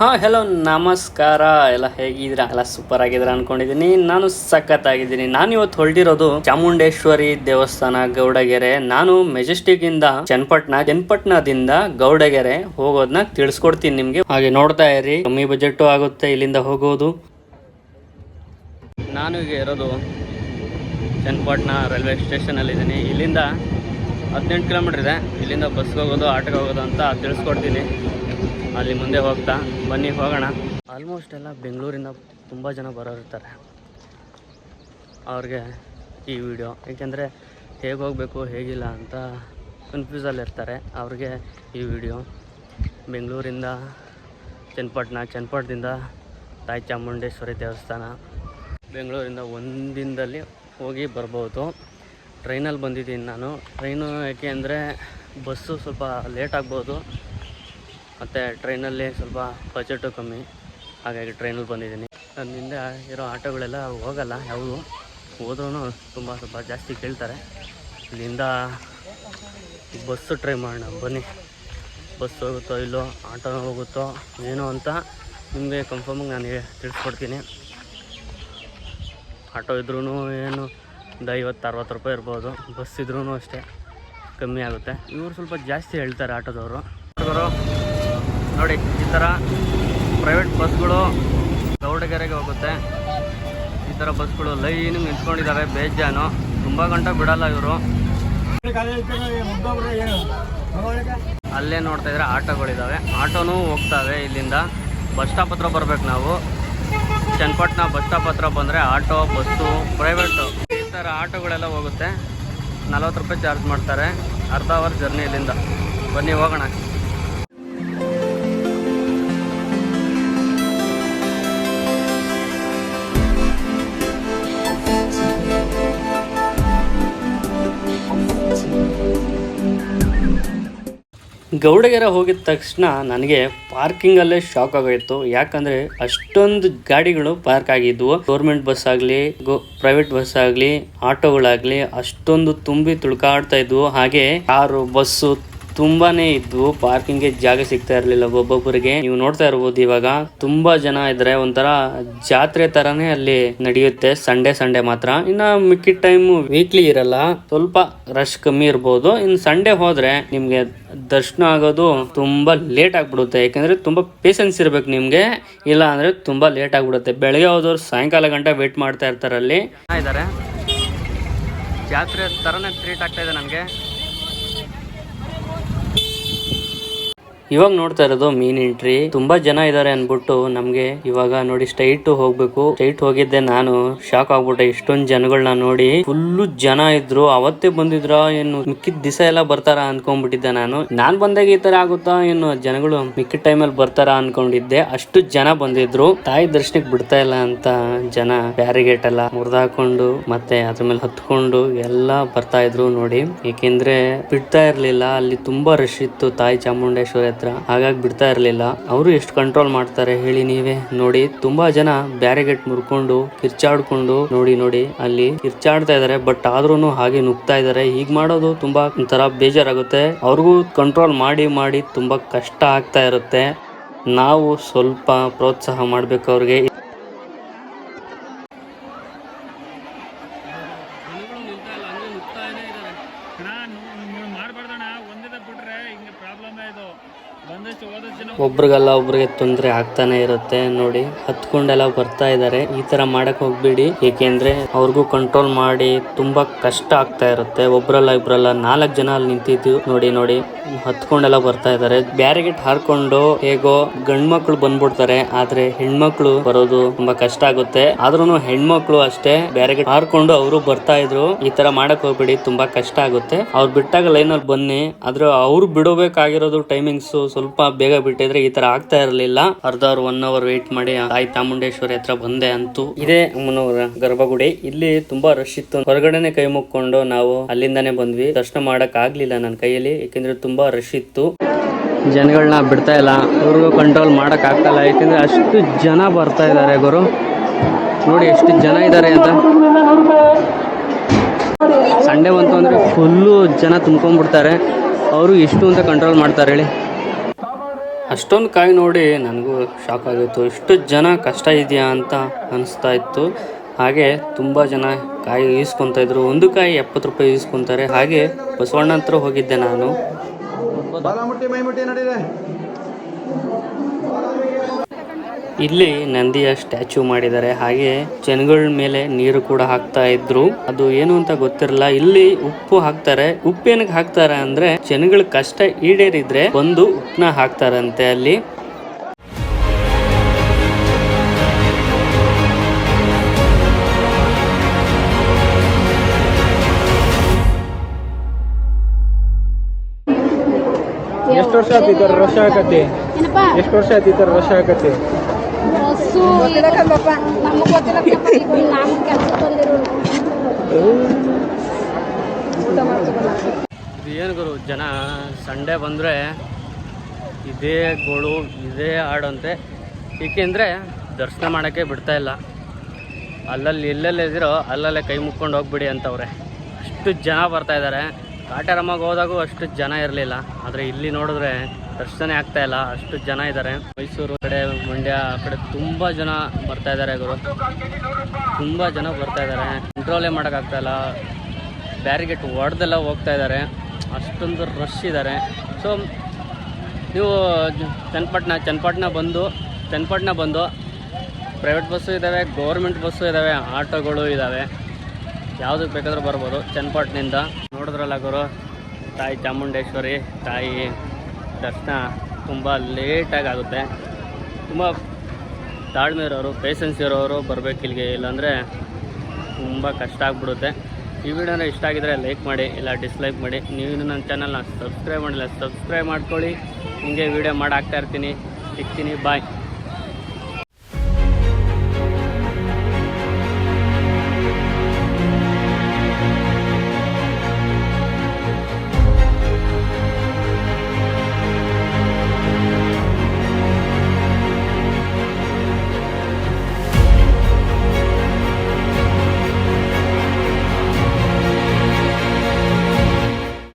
ಹಾ ಹಲೋ ನಮಸ್ಕಾರ. ಎಲ್ಲ ಹೇಗಿದ್ದೀರಾ? ಎಲ್ಲ ಸೂಪರ್ ಆಗಿದ್ರ ಅನ್ಕೊಂಡಿದೀನಿ ನಾನು ಸಖತ್ತಾಗಿದ್ದೀನಿ. ನಾನು ಇವತ್ತು ಹೊರಟಿರೋದು ಚಾಮುಂಡೇಶ್ವರಿ ದೇವಸ್ಥಾನ, ಗೌಡಗೆರೆ. ನಾನು ಮೆಜೆಸ್ಟಿಕ್ ಇಂದ ಚನ್ನಪಟ್ಟಣದಿಂದ ಗೌಡಗೆರೆ ಹೋಗೋದನ್ನ ತಿಳಿಸ್ಕೊಡ್ತೀನಿ ನಿಮಗೆ. ಹಾಗೆ ನೋಡ್ತಾ ಇರಿ. ಕಮ್ಮಿ ಬಜೆಟ್ ಆಗುತ್ತೆ ಇಲ್ಲಿಂದ ಹೋಗೋದು. ನಾನು ಈಗ ಇರೋದು ಚನ್ನಪಟ್ಟಣ ರೈಲ್ವೆ ಸ್ಟೇಷನಲ್ಲಿ ಇದ್ದೀನಿ. ಇಲ್ಲಿಂದ ಹದಿನೆಂಟು ಕಿಲೋಮೀಟ್ರ್ ಇದೆ. ಇಲ್ಲಿಂದ ಬಸ್ಗೆ ಹೋಗೋದು, ಆಟೋಗೆ ಹೋಗೋದು ಅಂತ ತಿಳಿಸ್ಕೊಡ್ತೀನಿ. ಅಲ್ಲಿ ಮುಂದೆ ಹೋಗ್ತಾ, ಬನ್ನಿ ಹೋಗೋಣ. ಆಲ್ಮೋಸ್ಟ್ ಎಲ್ಲ ಬೆಂಗಳೂರಿಂದ ತುಂಬ ಜನ ಬರೋರಿರ್ತಾರೆ. ಅವ್ರಿಗೆ ಈ ವಿಡಿಯೋ ಏಕೆಂದರೆ ಹೇಗೆ ಹೋಗಬೇಕು, ಹೇಗಿಲ್ಲ ಅಂತ ಕನ್ಫ್ಯೂಸಲ್ಲಿರ್ತಾರೆ ಅವ್ರಿಗೆ ಈ ವಿಡಿಯೋ ಬೆಂಗಳೂರಿಂದ ಚನ್ನಪಟ್ಟಣ, ಚನ್ನಪಟ್ಟಣದಿಂದ ತಾಯಿ ಚಾಮುಂಡೇಶ್ವರಿ ದೇವಸ್ಥಾನ. ಬೆಂಗಳೂರಿಂದ ಒಂದಿನದಲ್ಲಿ ಹೋಗಿ ಬರ್ಬೋದು. ಟ್ರೈನಲ್ಲಿ ಬಂದಿದ್ದೀನಿ ನಾನು. ಟ್ರೈನು ಯಾಕೆ ಅಂದರೆ, ಬಸ್ಸು ಸ್ವಲ್ಪ ಲೇಟ್ ಆಗ್ಬೋದು. ಮತ್ತು ಟ್ರೈನಲ್ಲಿ ಸ್ವಲ್ಪ ಬಜೆಟು ಕಮ್ಮಿ. ಹಾಗಾಗಿ ಟ್ರೈನಲ್ಲಿ ಬಂದಿದ್ದೀನಿ. ನನ್ನಿಂದ ಇರೋ ಆಟೋಗಳೆಲ್ಲ ಹೋಗಲ್ಲ, ಯಾವುದು? ಹೋದ್ರೂ ತುಂಬ ಸ್ವಲ್ಪ ಜಾಸ್ತಿ ಕೇಳ್ತಾರೆ. ಇಲ್ಲಿಂದ ಬಸ್ಸು ಟ್ರೈ ಮಾಡೋಣ, ಬನ್ನಿ. ಬಸ್ ಹೋಗುತ್ತೋ ಇಲ್ಲೋ, ಆಟೋ ಹೋಗುತ್ತೋ ಏನೋ ಅಂತ ನಿಮಗೆ ಕನ್ಫರ್ಮಾಗಿ ನಾನು ತಿಳಿಸ್ಕೊಡ್ತೀನಿ. ಆಟೋ ಇದ್ರೂ ಏನು ಒಂದು ಐವತ್ತು, ಅರವತ್ತು ರೂಪಾಯಿ ಇರ್ಬೋದು. ಬಸ್ ಇದ್ರೂ ಅಷ್ಟೇ ಕಮ್ಮಿ ಆಗುತ್ತೆ. ಇವರು ಸ್ವಲ್ಪ ಜಾಸ್ತಿ ಹೇಳ್ತಾರೆ ಆಟೋದವರು ನೋಡಿ, ಈ ಥರ ಪ್ರೈವೇಟ್ ಬಸ್ಗಳು ದೌಡಗೆರೆಗೆ ಹೋಗುತ್ತೆ. ಈ ಥರ ಬಸ್ಗಳು ಲೈನ್ ನಿಂತ್ಕೊಂಡಿದ್ದಾವೆ ಬೇಜಾನು. ತುಂಬ ಗಂಟೆ ಬಿಡಲ್ಲ ಇವರು. ಅಲ್ಲೇ ನೋಡ್ತಾ ಇದ್ರೆ ಆಟೋಗಳಿದ್ದಾವೆ ಆಟೋನೂ ಹೋಗ್ತಾವೆ ಇಲ್ಲಿಂದ. ಬಸ್ ಸ್ಟಾಪ್ ಹತ್ರ ಬರ್ಬೇಕು ನಾವು. ಚನ್ನಪಟ್ಟಣ ಬಸ್ ಸ್ಟಾಪ್ ಹತ್ರ ಬಂದರೆ ಆಟೋ, ಬಸ್ಸು ಪ್ರೈವೇಟು ಈ ಥರ ಆಟೋಗಳೆಲ್ಲ ಹೋಗುತ್ತೆ. ನಲ್ವತ್ತು ರೂಪಾಯಿ ಚಾರ್ಜ್ ಮಾಡ್ತಾರೆ. ಅರ್ಧ ಅವರ್ ಜರ್ನಿ ಇಲ್ಲಿಂದ. ಬನ್ನಿ, ಹೋಗೋಣ. ಗೌಡಗೆರೆ ಹೋಗಿದ ತಕ್ಷಣ ನನಗೆ ಪಾರ್ಕಿಂಗಲ್ಲೇ ಶಾಕ್ ಆಗೋಯ್ತು. ಯಾಕಂದ್ರೆ ಅಷ್ಟೊಂದು ಗಾಡಿಗಳು ಪಾರ್ಕ್ ಆಗಿದ್ವು. ಗೌರ್ಮೆಂಟ್ ಬಸ್ ಆಗಲಿ, ಗೋ ಪ್ರೈವೇಟ್ ಬಸ್ ಆಗಲಿ, ಆಟೋಗಳಾಗಲಿ ಅಷ್ಟೊಂದು ತುಂಬಿ ತುಳ್ಕಾಡ್ತಾ ಇದ್ವು. ಹಾಗೆ ಕಾರು ಬಸ್ಸು ತುಂಬಾನೇ ಇದ್ವು ಪಾರ್ಕಿಂಗ್ಗೆ ಜಾಗ ಸಿಗ್ತಾ ಇರಲಿಲ್ಲ ಒಬ್ಬೊಬ್ಬರಿಗೆ. ನೀವು ನೋಡ್ತಾ ಇರ್ಬೋದು ಇವಾಗ ತುಂಬಾ ಜನ ಇದ್ರೆ ಒಂಥರ ಜಾತ್ರೆ ತರಾನೇ ಅಲ್ಲಿ ನಡೆಯುತ್ತೆ, ಸಂಡೇ ಸಂಡೇ ಮಾತ್ರ. ಇನ್ನ ಮಿಕ್ಕಿದ ಟೈಮ್ ವೀಕ್ಲಿ ಇರಲ್ಲ, ಸ್ವಲ್ಪ ರಶ್ ಕಮ್ಮಿ ಇರ್ಬೋದು. ಇನ್ ಸಂಡೇ ಹೋದ್ರೆ ನಿಮ್ಗೆ ದರ್ಶನ ಆಗೋದು ತುಂಬಾ ಲೇಟ್ ಆಗ್ಬಿಡುತ್ತೆ. ಯಾಕಂದ್ರೆ ತುಂಬಾ ಪೇಷನ್ಸ್ ಇರ್ಬೇಕು ನಿಮ್ಗೆ. ಇಲ್ಲ ಅಂದ್ರೆ ತುಂಬಾ ಲೇಟ್ ಆಗ್ಬಿಡುತ್ತೆ. ಬೆಳಗ್ಗೆ ಹೋದವ್ರು ಸಾಯಂಕಾಲ ಗಂಟೆ ವೇಟ್ ಮಾಡ್ತಾ ಇರ್ತಾರೆ ಅಲ್ಲಿ. ಇದ್ದಾರೆ ಜಾತ್ರೆ ತರನೇ ಟ್ರೀಟ್ ಆಗ್ತಾ ಇದೆ ನನಗೆ ಇವಾಗ ನೋಡ್ತಾ ಇರೋದು ಮೀನ್ ಎಂಟ್ರಿ ತುಂಬಾ ಜನ ಇದಾರೆ ಅನ್ಬಿಟ್ಟು ನಮ್ಗೆ ಇವಾಗ ನೋಡಿ ಸ್ಟ್ರೈಟ್ ಹೋಗ್ಬೇಕು. ಸ್ಟ್ರೈಟ್ ಹೋಗಿದ್ದೆ ನಾನು. ಶಾಕ್ ಆಗ್ಬಿಟ್ಟೆ. ಇಷ್ಟೊಂದ್ ಜನಗಳನ್ನ ನೋಡಿ. ಫುಲ್ಲು ಜನ ಇದ್ರು. ಅವತ್ತೇ ಬಂದಿದ್ರ ಏನು? ಮಿಕ್ಕಿದ ದಿವಸ ಎಲ್ಲ ಬರ್ತಾರ ಅನ್ಕೊಂಡ್ಬಿಟ್ಟಿದ್ದೆ ನಾನು. ನಾನ್ ಬಂದಾಗ ಈ ತರ ಆಗುತ್ತಾ ಏನು? ಜನಗಳು ಮಿಕ್ಕಿದ ಅಲ್ಲಿ ಬರ್ತಾರ ಅನ್ಕೊಂಡಿದ್ದೆ. ಅಷ್ಟು ಜನ ಬಂದಿದ್ರು. ತಾಯಿ ದರ್ಶನಕ್ಕೆ ಬಿಡ್ತಾ ಇಲ್ಲ ಅಂತ ಜನ ಬ್ಯಾರಿಗೇಟ್ ಎಲ್ಲ ಮುರಿದಾಕೊಂಡು ಮತ್ತೆ ಅದ್ರ ಮೇಲೆ ಹತ್ಕೊಂಡು ಎಲ್ಲ ಬರ್ತಾ ಇದ್ರು ನೋಡಿ. ಏಕೆಂದ್ರೆ ಬಿಡ್ತಾ ಇರ್ಲಿಲ್ಲ. ಅಲ್ಲಿ ತುಂಬಾ ರಶ್ ಇತ್ತು. ತಾಯಿ ಚಾಮುಂಡೇಶ್ವರಿ ಹತ್ರ ಹಾಗಾಗಿ ಬಿಡ್ತಾ ಇರಲಿಲ್ಲ. ಅವರು ಎಷ್ಟು ಕಂಟ್ರೋಲ್ ಮಾಡ್ತಾರೆ ಹೇಳಿ ನೀವೇ ನೋಡಿ. ತುಂಬಾ ಜನ ಬ್ಯಾರಿಗೇಟ್ ಮುರ್ಕೊಂಡು, ಕಿರ್ಚಾಡ್ಕೊಂಡು ನೋಡಿ ನೋಡಿ. ಅಲ್ಲಿ ಕಿರ್ಚಾಡ್ತಾ ಇದಾರೆ ಬಟ್ ಆದ್ರೂನು ಹಾಗೆ ನುಗ್ತಾ ಇದಾರೆ ಹೀಗ್ ಮಾಡೋದು ತುಂಬಾ ಒಂಥರ ಬೇಜಾರಾಗುತ್ತೆ. ಅವ್ರಿಗೂ ಕಂಟ್ರೋಲ್ ಮಾಡಿ ಮಾಡಿ ತುಂಬಾ ಕಷ್ಟ ಆಗ್ತಾ ಇರುತ್ತೆ. ನಾವು ಸ್ವಲ್ಪ ಪ್ರೋತ್ಸಾಹ ಮಾಡ್ಬೇಕು ಅವ್ರಿಗೆ ಮಾಡ್ಬಾರ್ದಣ್ಣ ಒಂದೇ ಬಿಟ್ರೆ ಹಿಂಗೆ ಪ್ರಾಬ್ಲಮ್ ಇದು ಬಂದಷ್ಟು ಹೋದಷ್ಟು ಜನ ಒಬ್ರಿಗಲ್ಲ ಒಬ್ರಿಗೆ ತೊಂದರೆ ಆಗ್ತಾನೆ ಇರುತ್ತೆ ನೋಡಿ. ಹತ್ಕೊಂಡೆಲ್ಲ ಬರ್ತಾ ಇದ್ದಾರೆ ಈ ತರ ಮಾಡಕ್ ಹೋಗ್ಬೇಡಿ. ಏಕೆಂದ್ರೆ ಅವ್ರಿಗೂ ಕಂಟ್ರೋಲ್ ಮಾಡಿ ತುಂಬಾ ಕಷ್ಟ ಆಗ್ತಾ ಇರುತ್ತೆ. ಒಬ್ರಲ್ಲ ಇಬ್ರಲ್ಲ ನಾಲ್ಕು ಜನ ಅಲ್ಲಿ ನಿಂತಿದ್ವಿ. ನೋಡಿ ನೋಡಿ. ಹತ್ಕೊಂಡೆಲ್ಲ ಬರ್ತಾ ಇದ್ದಾರೆ ಬ್ಯಾರಿಗೇಟ್ ಹಾರ್ಕೊಂಡು ಹೇಗೋ ಗಂಡ್ಮಕ್ಳು ಬಂದ್ಬಿಡ್ತಾರೆ. ಆದ್ರೆ ಹೆಣ್ಮಕ್ಳು ಬರೋದು ತುಂಬಾ ಕಷ್ಟ ಆಗುತ್ತೆ. ಆದ್ರೂ ಹೆಣ್ಮಕ್ಳು ಅಷ್ಟೇ ಬ್ಯಾರಿಗೇಟ್ ಹಾರ್ಕೊಂಡು ಅವರು ಬರ್ತಾ ಇದ್ರು. ಈ ತರ ಮಾಡಕ್ ಹೋಗ್ಬೇಡಿ. ತುಂಬಾ ಕಷ್ಟ ಆಗುತ್ತೆ. ಅವ್ರು ಬಿಟ್ಟಾಗ ಲೈನ್ ಅಲ್ಲಿ ಬನ್ನಿ. ಆದ್ರೆ ಅವ್ರು ಬಿಡಬೇಕಾಗಿರೋದು ಟೈಮಿಂಗ್ಸ್ ಸ್ವಲ್ಪ ಬೇಗ ಬಿಟ್ಟಿದ್ರೆ ಈ ತರ ಆಗ್ತಾ ಇರಲಿಲ್ಲ. ಅರ್ಧ ಅವರ್ ಒನ್ ಅವರ್ ವೇಟ್ ಮಾಡಿ ತಾಯಿ ಚಾಮುಂಡೇಶ್ವರಿ ಹತ್ರ ಬಂದೆ ಅಂತೂ. ಇದೆ ಅಮ್ಮನವರ ಗರ್ಭಗುಡಿ. ಇಲ್ಲಿ ತುಂಬಾ ರಶ್ ಇತ್ತು. ಹೊರಗಡೆನೆ ಕೈ ಮುಕ್ಕೊಂಡು ನಾವು ಅಲ್ಲಿಂದಾನೆ ಬಂದ್ವಿ. ದರ್ಶನ ಮಾಡಕ್ ಆಗ್ಲಿಲ್ಲ ನನ್ನ ಕೈಯಲ್ಲಿ ಯಾಕೆಂದ್ರೆ ತುಂಬಾ ರಶ್ ಇತ್ತು. ಜನಗಳನ್ನ ಬಿಡ್ತಾ ಇಲ್ಲ. ಅವ್ರಿಗೂ ಕಂಟ್ರೋಲ್ ಮಾಡಕ್ ಇಲ್ಲ. ಯಾಕೆಂದ್ರೆ ಅಷ್ಟು ಜನ ಬರ್ತಾ ಇದ್ದಾರೆ ಗುರು. ನೋಡಿ ಎಷ್ಟು ಜನ ಇದ್ದಾರೆ ಅಂತ. ಸಂಡೇ ಬಂತು ಅಂದ್ರೆ ಫುಲ್ಲು ಜನ ತುಂಬ್ಕೊಂಡ್ಬಿಡ್ತಾರೆ. ಅವರು ಎಷ್ಟು ಅಂತ ಕಂಟ್ರೋಲ್ ಮಾಡ್ತಾರೆ ಹೇಳಿ. ಅಷ್ಟೊಂದು ಕಾಯಿ ನೋಡಿ ನನಗೂ ಶಾಕ್ ಆಗಿತ್ತು. ಇಷ್ಟು ಜನ ಕಷ್ಟ ಇದೆಯಾ ಅಂತ ಅನಿಸ್ತಾ ಇತ್ತು. ಹಾಗೆ ತುಂಬ ಜನ ಕಾಯಿ ಈಸ್ಕೊತಾ ಇದ್ರು. ಒಂದು ಕಾಯಿ ಎಪ್ಪತ್ತು ರೂಪಾಯಿ ಈಸ್ಕೊತಾರೆ. ಹಾಗೆ ಬಸವಣ್ಣ ಹತ್ರ ಹೋಗಿದ್ದೆ ನಾನು. ಇಲ್ಲಿ ನಂದಿಯ ಸ್ಟ್ಯಾಚು ಮಾಡಿದ್ದಾರೆ. ಹಾಗೆ ಜನಗಳ ಮೇಲೆ ನೀರು ಕೂಡ ಹಾಕ್ತಾ ಇದ್ರು. ಅದು ಏನು ಅಂತ ಗೊತ್ತಿರಲ್ಲ. ಇಲ್ಲಿ ಉಪ್ಪು ಹಾಕ್ತಾರೆ. ಉಪ್ಪು ಏನಕ್ಕೆ ಹಾಕ್ತಾರೆ ಅಂದ್ರೆ ಜನಗಳ ಕಷ್ಟ ಈಡೇರಿದ್ರೆ ಒಂದು ಉಪ್ಪನ್ನ ಹಾಕ್ತಾರಂತೆ ಅಲ್ಲಿ. ಎಷ್ಟು ವರ್ಷ ಆಯ್ತು ಈ ಥರ ರಶ್ ಆಗತ್ತೆ ಎಷ್ಟು ವರ್ಷ ಆಯ್ತು ಈ ಥರ ರಶ್ ಆಗತ್ತೆ ಏನು ಗುರು, ಜನ ಸಂಡೇ ಬಂದರೆ ಇದೇ ಗೋಳು, ಇದೇ ಹಾಡಂತೆ. ಏಕೆಂದರೆ ದರ್ಶನ ಮಾಡೋಕ್ಕೆ ಬಿಡ್ತಾ ಇಲ್ಲ. ಅಲ್ಲಲ್ಲಿ ಎಲ್ಲೆಲ್ಲಿ ಇದ್ದೀರೋ ಅಲ್ಲಲ್ಲೇ ಕೈ ಮುಕ್ಕೊಂಡು ಹೋಗ್ಬಿಡಿ ಅಂತವ್ರೆ. ಅಷ್ಟು ಜನ ಬರ್ತಾ ಇದ್ದಾರೆ. ಕಾಟಾರಮ್ಮಗೆ ಹೋದಾಗೂ ಅಷ್ಟು ಜನ ಇರಲಿಲ್ಲ. ಆದರೆ ಇಲ್ಲಿ ನೋಡಿದ್ರೆ ದರ್ಶನ ಆಗ್ತಾ ಇಲ್ಲ, ಅಷ್ಟು ಜನ ಇದ್ದಾರೆ ಮೈಸೂರು ಕಡೆ, ಮಂಡ್ಯ ಆ ಕಡೆ ತುಂಬ ಜನ ಬರ್ತಾ ಇದ್ದಾರೆ ಗುರು. ತುಂಬ ಜನ ಬರ್ತಾ ಇದ್ದಾರೆ ಕಂಟ್ರೋಲೇ ಮಾಡೋಕ್ಕಾಗ್ತಾ ಇಲ್ಲ. ಬ್ಯಾರಿಗೇಟ್ ಹೊಡೆದೆಲ್ಲ ಹೋಗ್ತಾ ಇದ್ದಾರೆ ಅಷ್ಟೊಂದು ರಶ್ ಇದ್ದಾರೆ ಸೊ ನೀವು ಚನ್ನಪಟ್ಟಣ ಚನ್ನಪಟ್ಟಣ ಬಂದು ಚನ್ನಪಟ್ಟಣ ಬಂದು ಪ್ರೈವೇಟ್ ಬಸ್ಸು ಇದ್ದಾವೆ ಗೌರ್ಮೆಂಟ್ ಬಸ್ಸು ಇದ್ದಾವೆ ಆಟೋಗಳು ಇದ್ದಾವೆ ಯಾವುದಕ್ಕೆ ಬೇಕಾದರೂ ಬರ್ಬೋದು, ಚನ್ನಪಟ್ಟಣದಿಂದ. ನೋಡಿದ್ರಲ್ಲ ಗುರು, ತಾಯಿ ಚಾಮುಂಡೇಶ್ವರಿ, ತಾಯಿ ದರ್ಶನ ತುಂಬ ಲೇಟಾಗಿ ಆಗುತ್ತೆ. ತುಂಬ ತಾಳ್ಮೆ ಇರೋರು ಪೇಷನ್ಸ್ ಇರೋರು ಬರಬೇಕು ಇಲ್ಲಿಗೆ. ಇಲ್ಲಾಂದರೆ ತುಂಬ ಕಷ್ಟ ಆಗ್ಬಿಡುತ್ತೆ. ಈ ವಿಡಿಯೋನ ಇಷ್ಟ ಆಗಿದ್ರೆ ಲೈಕ್ ಮಾಡಿ, ಇಲ್ಲ ಡಿಸ್ಲೈಕ್ ಮಾಡಿ. ನೀವು ನನ್ನ ಚಾನಲ್ನ ಸಬ್ಸ್ಕ್ರೈಬ್ ಮಾಡಿಲ್ಲ ಸಬ್ಸ್ಕ್ರೈಬ್ ಮಾಡ್ಕೊಳ್ಳಿ. ಹಿಂಗೆ ವಿಡಿಯೋ ಮಾಡಿ ಹಾಕ್ತಾಯಿರ್ತೀನಿ ಸಿಗ್ತೀನಿ. ಬಾಯ್